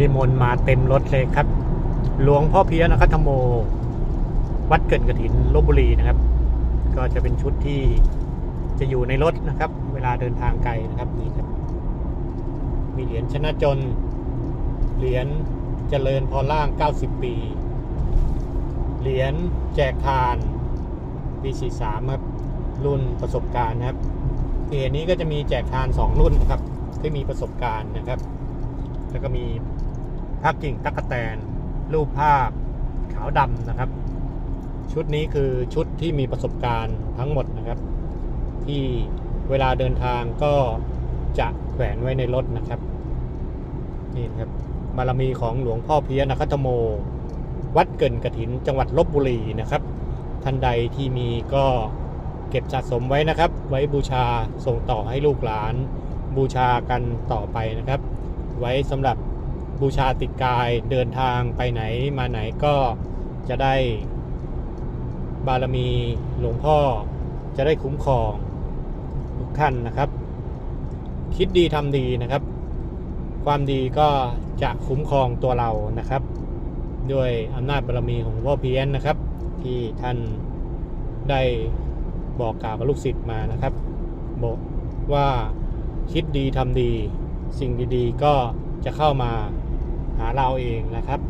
นิมนต์มาเต็มรถเลยครับ หลวงพ่อเพียนะครับธโม วัดเกิดกระถินลบบุรีนะครับ ก็จะเป็นชุดที่จะอยู่ในรถนะครับ เวลาเดินทางไกลนะครับนี่ครับ มีเหรียญชนะจน เหรียญเจริญพรล่าง 90 ปี เหรียญแจกทานปี43ครับรุ่นประสบการณ์นะครับเหรียญนี้ก็จะมีแจกทาน 2 รุ่นนะครับที่มีประสบการณ์นะครับ แล้วก็มี ภาพกิ่งตั๊กแตน รูปภาพขาวดำนะครับ ชุดนี้คือชุดที่มีประสบการณ์ทั้งหมดนะครับ ที่เวลาเดินทางก็จะแขวนไว้ในรถนะครับนี่ครับบารมีของหลวงพ่อเพียนะครับธโม วัดเกินกระถินจังหวัดลบบุรีนะครับท่านใดที่มีก็เก็บสะสมไว้นะครับ ไว้บูชาส่งต่อให้ลูกหลาน บูชากันต่อไปนะครับ ไว้สำหรับ บูชาติดกายเดินทางไปไหนมาไหนก็จะได้บารมีหลวงพ่อจะได้คุ้มครองทุกท่านนะครับ คิดดีทำดีนะครับ ความดีก็จะคุ้มครองตัวเรานะครับ ด้วยอำนาจบารมีของพ่อเพี้ยนนะครับ ที่ท่านได้บอกกล่าวกับลูกศิษย์มานะครับ บอกว่าคิดดีทำดี สิ่งดีๆก็จะเข้ามา หาเราเองนะครับ